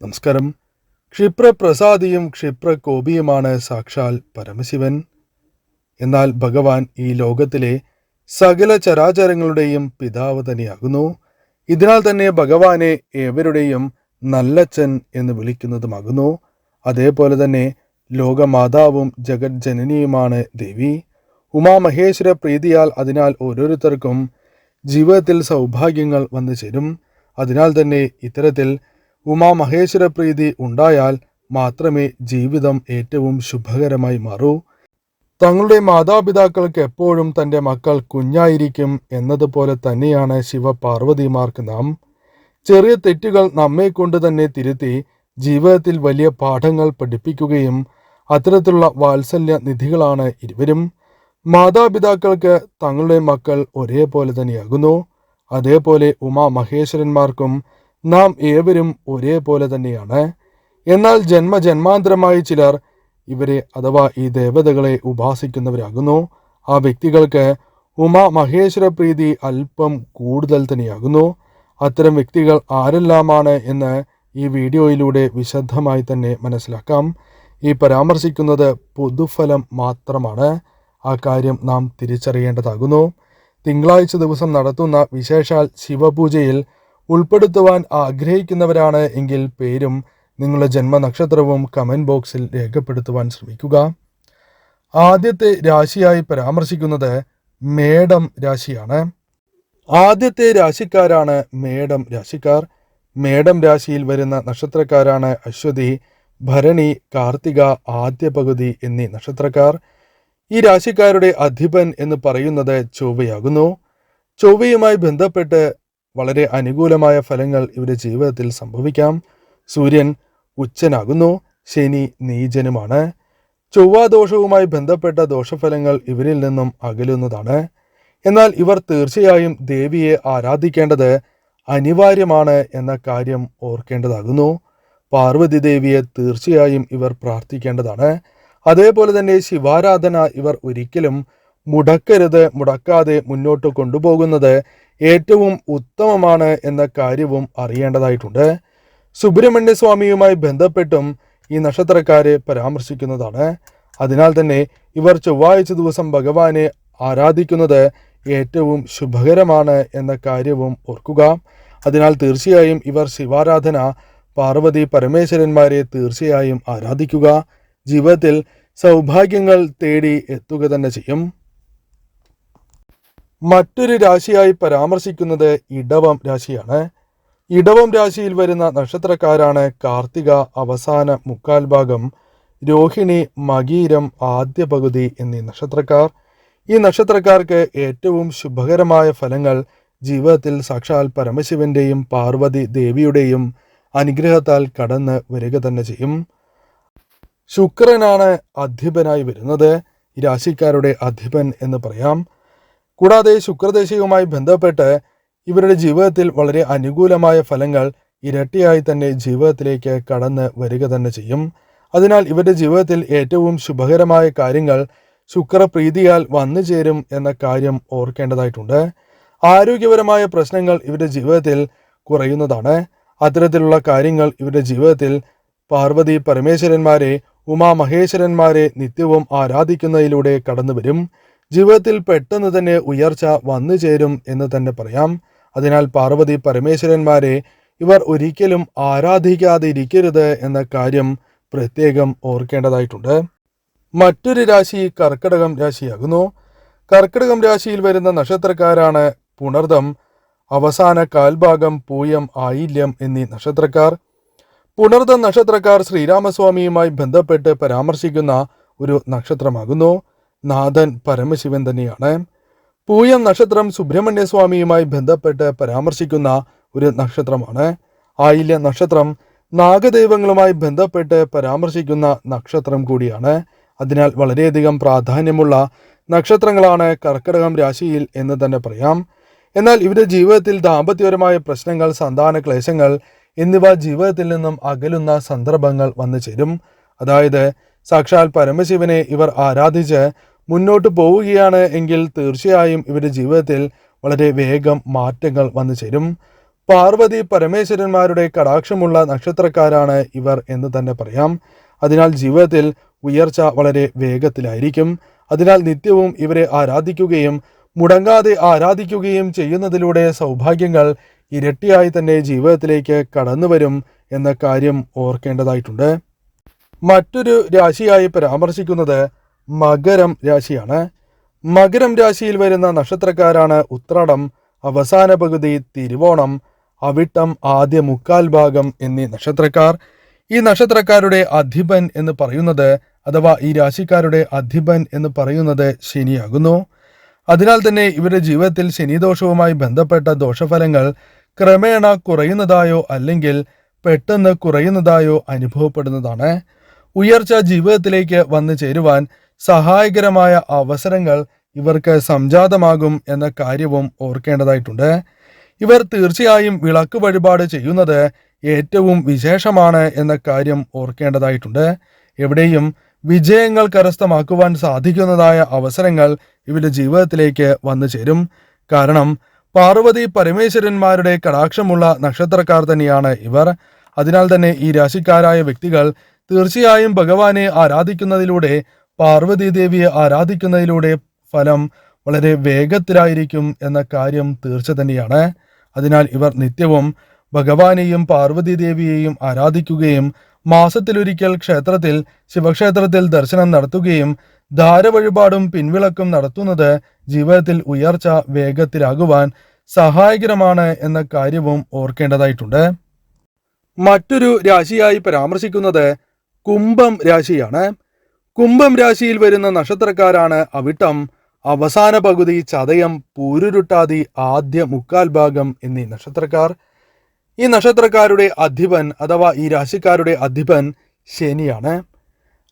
നമസ്കാരം. ക്ഷിപ്രപ്രസാദിയും ക്ഷിപ്രകോപിയുമാണ് സാക്ഷാൽ പരമശിവൻ. എന്നാൽ ഭഗവാൻ ഈ ലോകത്തിലെ സകല ചരാചരങ്ങളുടെയും പിതാവ് തന്നെയാകുന്നു. ഇതിനാൽ തന്നെ ഭഗവാനെ ഏവരുടെയും നല്ലച്ഛൻ എന്ന് വിളിക്കുന്നതുമാകുന്നു. അതേപോലെ തന്നെ ലോകമാതാവും ജഗത് ജനനിയുമാണ് ദേവി. ഉമാമഹേശ്വര പ്രീതിയാൽ അതിനാൽ ഓരോരുത്തർക്കും ജീവിതത്തിൽ സൗഭാഗ്യങ്ങൾ വന്നു ചേരും. അതിനാൽ തന്നെ ഇത്തരത്തിൽ ഉമാമഹേശ്വര പ്രീതി ഉണ്ടായാൽ മാത്രമേ ജീവിതം ഏറ്റവും ശുഭകരമായി മാറൂ. തങ്ങളുടെ മാതാപിതാക്കൾക്ക് എപ്പോഴും തന്റെ മക്കൾ കുഞ്ഞായിരിക്കും എന്നതുപോലെ തന്നെയാണ് ശിവപാർവതിമാർക്ക് നാം. ചെറിയ തെറ്റുകൾ നമ്മെ കൊണ്ട് തന്നെ തിരുത്തി ജീവിതത്തിൽ വലിയ പാഠങ്ങൾ പഠിപ്പിക്കുകയും അത്തരത്തിലുള്ള വാത്സല്യ നിധികളാണ് ഇരുവരും. മാതാപിതാക്കൾക്ക് തങ്ങളുടെ മക്കൾ ഒരേപോലെ തന്നെയാകുന്നു. അതേപോലെ ഉമാ മഹേശ്വരന്മാർക്കും നാം ഏവരും ഒരേപോലെ തന്നെയാണ്. എന്നാൽ ജന്മജന്മാന്തരമായി ചിലർ ഇവരെ അഥവാ ഈ ദേവതകളെ ഉപാസിക്കുന്നവരാകുന്നു. ആ വ്യക്തികൾക്ക് ഉമാ മഹേശ്വര പ്രീതി അല്പം കൂടുതൽ തന്നെയാകുന്നു. അത്തരം വ്യക്തികൾ ആരെല്ലാമാണ് എന്ന് ഈ വീഡിയോയിലൂടെ വിശദമായി തന്നെ മനസ്സിലാക്കാം. ഈ പരാമർശിക്കുന്നത് പൊതുഫലം മാത്രമാണ്. ആ കാര്യം നാം തിരിച്ചറിയേണ്ടതാകുന്നു. തിങ്കളാഴ്ച ദിവസം നടത്തുന്ന വിശേഷാൽ ശിവപൂജയിൽ ഉൾപ്പെടുത്തുവാൻ ആഗ്രഹിക്കുന്നവരാണ് എങ്കിൽ പേരും നിങ്ങളുടെ ജന്മനക്ഷത്രവും കമന്റ് ബോക്സിൽ രേഖപ്പെടുത്തുവാൻ ശ്രമിക്കുക. ആദ്യത്തെ രാശിയായി പരാമർശിക്കുന്നത് മേടം രാശിയാണ്. ആദ്യത്തെ രാശിക്കാരാണ് മേടം രാശിക്കാർ. മേടം രാശിയിൽ വരുന്ന നക്ഷത്രക്കാരാണ് അശ്വതി ഭരണി കാർത്തിക ആദ്യ പകുതി എന്നീ നക്ഷത്രക്കാർ. ഈ രാശിക്കാരുടെ അധിപൻ എന്ന് പറയുന്നത് ചൊവ്വയാകുന്നു. ചൊവ്വയുമായി ബന്ധപ്പെട്ട് വളരെ അനുകൂലമായ ഫലങ്ങൾ ഇവരുടെ ജീവിതത്തിൽ സംഭവിക്കാം. സൂര്യൻ ഉച്ചനാകുന്നു ശനി നീചനുമാണ്. ചൊവ്വാദോഷവുമായി ബന്ധപ്പെട്ട ദോഷഫലങ്ങൾ ഇവരിൽ നിന്നും അകലുന്നതാണ്. എന്നാൽ ഇവർ തീർച്ചയായും ദേവിയെ ആരാധിക്കേണ്ടത് അനിവാര്യമാണ് എന്ന കാര്യം ഓർക്കേണ്ടതാകുന്നു. പാർവതി ദേവിയെ തീർച്ചയായും ഇവർ പ്രാർത്ഥിക്കേണ്ടതാണ്. അതേപോലെ തന്നെ ശിവാരാധന ഇവർ ഒരിക്കലും മുടക്കരുത് മുടക്കാതെ മുന്നോട്ട് കൊണ്ടുപോകുന്നത് ഏറ്റവും ഉത്തമമാണ് എന്ന കാര്യവും അറിയേണ്ടതായിട്ടുണ്ട്. സുബ്രഹ്മണ്യ സ്വാമിയുമായി ബന്ധപ്പെട്ടും ഈ നക്ഷത്രക്കാരെ പരാമർശിക്കുന്നതാണ്. അതിനാൽ തന്നെ ഇവർ ചൊവ്വാഴ്ച ദിവസം ഭഗവാനെ ആരാധിക്കുന്നത് ഏറ്റവും ശുഭകരമാണ് എന്ന കാര്യവും ഓർക്കുക. അതിനാൽ തീർച്ചയായും ഇവർ ശിവാരാധന പാർവതി പരമേശ്വരന്മാരെ തീർച്ചയായും ആരാധിക്കുക. ജീവിതത്തിൽ സൗഭാഗ്യങ്ങൾ തേടി എത്തുക തന്നെ ചെയ്യും. മറ്റൊരു രാശിയായി പരാമർശിക്കുന്നത് ഇടവം രാശിയാണ്. ഇടവം രാശിയിൽ വരുന്ന നക്ഷത്രക്കാരാണ് കാർത്തിക അവസാന മുക്കാൽ ഭാഗം രോഹിണി മകീരം ആദ്യ പകുതി എന്നീ നക്ഷത്രക്കാർ. ഈ നക്ഷത്രക്കാർക്ക് ഏറ്റവും ശുഭകരമായ ഫലങ്ങൾ ജീവിതത്തിൽ സാക്ഷാൽ പരമശിവന്റെയും പാർവതി ദേവിയുടെയും അനുഗ്രഹത്താൽ കടന്ന് വരിക തന്നെ ചെയ്യും. ശുക്രനാണ് അധിപനായി വരുന്നത്. രാശിക്കാരുടെ അധിപൻ എന്ന് പറയാം. കൂടാതെ ശുക്രദേശയുമായി ബന്ധപ്പെട്ട് ഇവരുടെ ജീവിതത്തിൽ വളരെ അനുകൂലമായ ഫലങ്ങൾ ഇരട്ടിയായി തന്നെ ജീവിതത്തിലേക്ക് കടന്ന് വരിക തന്നെ ചെയ്യും. അതിനാൽ ഇവരുടെ ജീവിതത്തിൽ ഏറ്റവും ശുഭകരമായ കാര്യങ്ങൾ ശുക്രപ്രീതിയാൽ വന്നു ചേരും എന്ന കാര്യം ഓർക്കേണ്ടതായിട്ടുണ്ട്. ആരോഗ്യപരമായ പ്രശ്നങ്ങൾ ഇവരുടെ ജീവിതത്തിൽ കുറയുന്നതാണ്. അത്തരത്തിലുള്ള കാര്യങ്ങൾ ഇവരുടെ ജീവിതത്തിൽ പാർവതി പരമേശ്വരന്മാരെ ഉമാമഹേശ്വരന്മാരെ നിത്യവും ആരാധിക്കുന്നതിലൂടെ കടന്നു വരും ജീവിതത്തിൽ പെട്ടെന്ന് തന്നെ ഉയർച്ച വന്നു ചേരും എന്ന് തന്നെ പറയാം. അതിനാൽ പാർവതി പരമേശ്വരന്മാരെ ഇവർ ഒരിക്കലും ആരാധിക്കാതിരിക്കരുത് എന്ന കാര്യം പ്രത്യേകം ഓർക്കേണ്ടതായിട്ടുണ്ട്. മറ്റൊരു രാശി കർക്കിടകം രാശിയാകുന്നു. കർക്കിടകം രാശിയിൽ വരുന്ന നക്ഷത്രക്കാരാണ് പുണർദം. അവസാന കാൽഭാഗം പൂയം ആയില്യം എന്നീ നക്ഷത്രക്കാർ. പുണർദ നക്ഷത്രക്കാർ ശ്രീരാമസ്വാമിയുമായി ബന്ധപ്പെട്ട് പരാമർശിക്കുന്ന ഒരു നക്ഷത്രമാകുന്നു. നാഥൻ പരമശിവൻ തന്നെയാണ് പൂയം നക്ഷത്രം സുബ്രഹ്മണ്യസ്വാമിയുമായി ബന്ധപ്പെട്ട് പരാമർശിക്കുന്ന ഒരു നക്ഷത്രമാണ്. ആയില്യ നക്ഷത്രം നാഗദൈവങ്ങളുമായി ബന്ധപ്പെട്ട് പരാമർശിക്കുന്ന നക്ഷത്രം കൂടിയാണ്. അതിനാൽ വളരെയധികം പ്രാധാന്യമുള്ള നക്ഷത്രങ്ങളാണ് കർക്കിടകം രാശിയിൽ എന്ന് തന്നെ പറയാം. എന്നാൽ ഇവരുടെ ജീവിതത്തിൽ ദാമ്പത്യപരമായ പ്രശ്നങ്ങൾ സന്താന ക്ലേശങ്ങൾ എന്നിവ ജീവിതത്തിൽ നിന്നും അകലുന്ന സന്ദർഭങ്ങൾ വന്നു ചേരും. അതായത് സാക്ഷാൽ പരമശിവനെ ഇവർ ആരാധിച്ച് മുന്നോട്ട് പോവുകയാണ് എങ്കിൽ തീർച്ചയായും ഇവരുടെ ജീവിതത്തിൽ വളരെ വേഗം മാറ്റങ്ങൾ വന്നു ചേരും. പാർവതി പരമേശ്വരന്മാരുടെ കടാക്ഷമുള്ള നക്ഷത്രക്കാരാണ് ഇവർ എന്ന് തന്നെ പറയാം. അതിനാൽ ജീവിതത്തിൽ ഉയർച്ച വളരെ വേഗത്തിലായിരിക്കും. അതിനാൽ നിത്യവും ഇവരെ ആരാധിക്കുകയും മുടങ്ങാതെ ആരാധിക്കുകയും ചെയ്യുന്നതിലൂടെ സൗഭാഗ്യങ്ങൾ ഇരട്ടിയായി തന്നെ ജീവിതത്തിലേക്ക് കടന്നു വരും എന്ന കാര്യം ഓർക്കേണ്ടതായിട്ടുണ്ട്. മറ്റൊരു രാശിയായി പരാമർശിക്കുന്നത് മകരം രാശിയാണ്. മകരം രാശിയിൽ വരുന്ന നക്ഷത്രക്കാരാണ് ഉത്രാടം അവസാന പകുതി തിരുവോണം അവിട്ടം ആദ്യ മുക്കാൽ ഭാഗം എന്നീ നക്ഷത്രക്കാർ. ഈ നക്ഷത്രക്കാരുടെ അധിപൻ എന്ന് പറയുന്നത് അഥവാ ഈ രാശിക്കാരുടെ അധിപൻ എന്ന് പറയുന്നത് ശനിയാകുന്നു. അതിനാൽ തന്നെ ഇവരുടെ ജീവിതത്തിൽ ശനിദോഷവുമായി ബന്ധപ്പെട്ട ദോഷഫലങ്ങൾ ക്രമേണ കുറയുന്നതായോ അല്ലെങ്കിൽ പെട്ടെന്ന് കുറയുന്നതായോ അനുഭവപ്പെടുന്നതാണ്. ഉയർച്ച ജീവിതത്തിലേക്ക് വന്നു ചേരുവാൻ സഹായകരമായ അവസരങ്ങൾ ഇവർക്ക് സംജാതമാകും എന്ന കാര്യവും ഓർക്കേണ്ടതായിട്ടുണ്ട്. ഇവർ തീർച്ചയായും വിളക്ക് വഴിപാട് ചെയ്യുന്നത് ഏറ്റവും വിശേഷമാണ് എന്ന കാര്യം ഓർക്കേണ്ടതായിട്ടുണ്ട്. എവിടെയും വിജയങ്ങൾ കരസ്ഥമാക്കുവാൻ സാധിക്കുന്നതായ അവസരങ്ങൾ ഇവരുടെ ജീവിതത്തിലേക്ക് വന്നു ചേരും. കാരണം പാർവതി പരമേശ്വരന്മാരുടെ കടാക്ഷമുള്ള നക്ഷത്രക്കാർ തന്നെയാണ് ഇവർ. അതിനാൽ തന്നെ ഈ രാശിക്കാരായ വ്യക്തികൾ തീർച്ചയായും ഭഗവാനെ ആരാധിക്കുന്നതിലൂടെ പാർവതീദേവിയെ ആരാധിക്കുന്നതിലൂടെ ഫലം വളരെ വേഗത്തിലായിരിക്കും എന്ന കാര്യം തീർച്ച തന്നെയാണ്. അതിനാൽ ഇവർ നിത്യവും ഭഗവാനെയും പാർവതി ദേവിയെയും ആരാധിക്കുകയും മാസത്തിലൊരിക്കൽ ക്ഷേത്രത്തിൽ ശിവക്ഷേത്രത്തിൽ ദർശനം നടത്തുകയും ധാരവഴിപാടും പിൻവിളക്കും നടത്തുന്നത് ജീവിതത്തിൽ ഉയർച്ച വേഗത്തിലാകുവാൻ സഹായകരമാണ് എന്ന കാര്യവും ഓർക്കേണ്ടതായിട്ടുണ്ട്. മറ്റൊരു രാശിയായി പരാമർശിക്കുന്നത് കുംഭം രാശിയാണ്. കുംഭം രാശിയിൽ വരുന്ന നക്ഷത്രക്കാരാണ് അവിട്ടം. അവസാന പകുതി ചതയം പൂരുരുട്ടാതി ആദ്യ മുക്കാൽ ഭാഗം എന്നീ നക്ഷത്രക്കാർ. ഈ നക്ഷത്രക്കാരുടെ അധിപൻ അഥവാ ഈ രാശിക്കാരുടെ അധിപൻ ശനിയാണ്.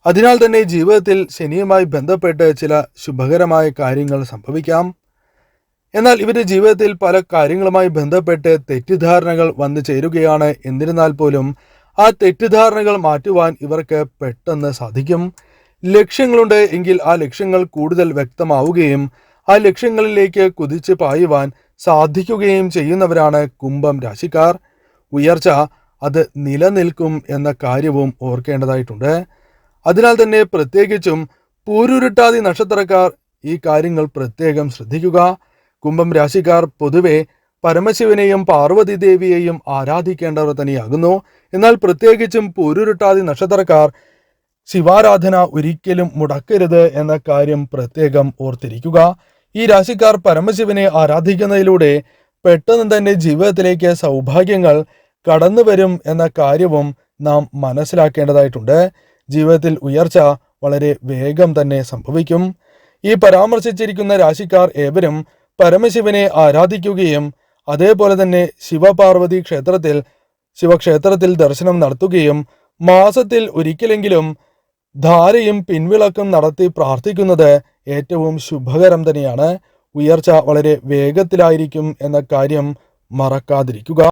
അതിനാൽ തന്നെ ജീവിതത്തിൽ ശനിയുമായി ബന്ധപ്പെട്ട് ചില ശുഭകരമായ കാര്യങ്ങൾ സംഭവിക്കാം. എന്നാൽ ഇവരുടെ ജീവിതത്തിൽ പല കാര്യങ്ങളുമായി ബന്ധപ്പെട്ട് തെറ്റിദ്ധാരണകൾ വന്നു ചേരുകയാണ്. എന്നിരുന്നാൽ പോലും ആ തെറ്റിദ്ധാരണകൾ മാറ്റുവാൻ ഇവർക്ക് പെട്ടെന്ന് സാധിക്കും. ലക്ഷ്യങ്ങളുണ്ട് എങ്കിൽ ആ ലക്ഷ്യങ്ങൾ കൂടുതൽ വ്യക്തമാവുകയും ആ ലക്ഷ്യങ്ങളിലേക്ക് കുതിച്ച് പായുവാൻ സാധിക്കുകയും ചെയ്യുന്നവരാണ് കുംഭം രാശിക്കാർ. ഉയർച്ച അത് നിലനിൽക്കും എന്ന കാര്യവും ഓർക്കേണ്ടതായിട്ടുണ്ട്. അതിനാൽ തന്നെ പ്രത്യേകിച്ചും പൂരുരുട്ടാതി നക്ഷത്രക്കാർ ഈ കാര്യങ്ങൾ പ്രത്യേകം ശ്രദ്ധിക്കുക. കുംഭം രാശിക്കാർ പൊതുവെ പരമശിവനെയും പാർവതി ദേവിയെയും ആരാധിക്കേണ്ടവർ തന്നെയാകുന്നു. എന്നാൽ പ്രത്യേകിച്ചും പൂരുരുട്ടാതി നക്ഷത്രക്കാർ ശിവാരാധന ഒരിക്കലും മുടക്കരുത് എന്ന കാര്യം പ്രത്യേകം ഓർത്തിരിക്കുക. ഈ രാശിക്കാർ പരമശിവനെ ആരാധിക്കുന്നതിലൂടെ പെട്ടെന്ന് തന്നെ ജീവിതത്തിലേക്ക് സൗഭാഗ്യങ്ങൾ കടന്നു വരും എന്ന കാര്യവും നാം മനസ്സിലാക്കേണ്ടതായിട്ടുണ്ട്. ജീവിതത്തിൽ ഉയർച്ച വളരെ വേഗം തന്നെ സംഭവിക്കും. ഈ പരാമർശിച്ചിരിക്കുന്ന രാശിക്കാർ ഏവരും പരമശിവനെ ആരാധിക്കുകയും അതേപോലെ തന്നെ ശിവപാർവതി ക്ഷേത്രത്തിൽ ശിവക്ഷേത്രത്തിൽ ദർശനം നടത്തുകയും മാസത്തിൽ ഒരിക്കലെങ്കിലും ധാരയും പിൻവിളക്കും നടത്തി പ്രാർത്ഥിക്കുന്നത് ഏറ്റവും ശുഭകരം തന്നെയാണ്. ഉയർച്ച വളരെ വേഗത്തിലായിരിക്കും എന്ന കാര്യം മറക്കാതിരിക്കുക.